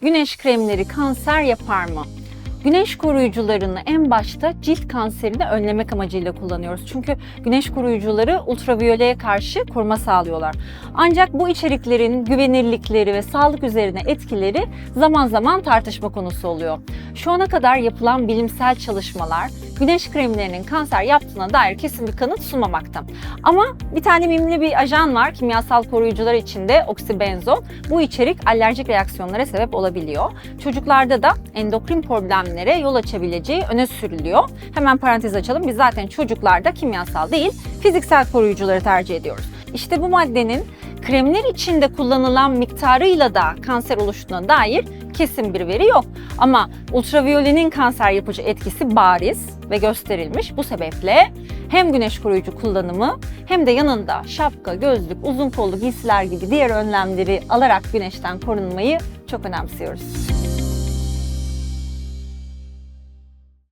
Güneş kremleri kanser yapar mı? Güneş koruyucularını en başta cilt kanserini önlemek amacıyla kullanıyoruz. Çünkü güneş koruyucuları ultraviyoleye karşı koruma sağlıyorlar. Ancak bu içeriklerin güvenirlikleri ve sağlık üzerine etkileri zaman zaman tartışma konusu oluyor. Şu ana kadar yapılan bilimsel çalışmalar güneş kremlerinin kanser yaptığına dair kesin bir kanıt sunmamakta. Ama bir tane mimli bir ajan var kimyasal koruyucular içinde oksibenzol. Bu içerik alerjik reaksiyonlara sebep olabiliyor. Çocuklarda da endokrin problemlere yol açabileceği öne sürülüyor. Hemen parantez açalım. Biz zaten çocuklarda kimyasal değil, fiziksel koruyucuları tercih ediyoruz. İşte bu maddenin kremler içinde kullanılan miktarıyla da kanser oluştuğuna dair kesin bir veri yok. Ama ultraviyolenin kanser yapıcı etkisi bariz ve gösterilmiş. Bu sebeple hem güneş koruyucu kullanımı hem de yanında şapka, gözlük, uzun kollu giysiler gibi diğer önlemleri alarak güneşten korunmayı çok önemsiyoruz.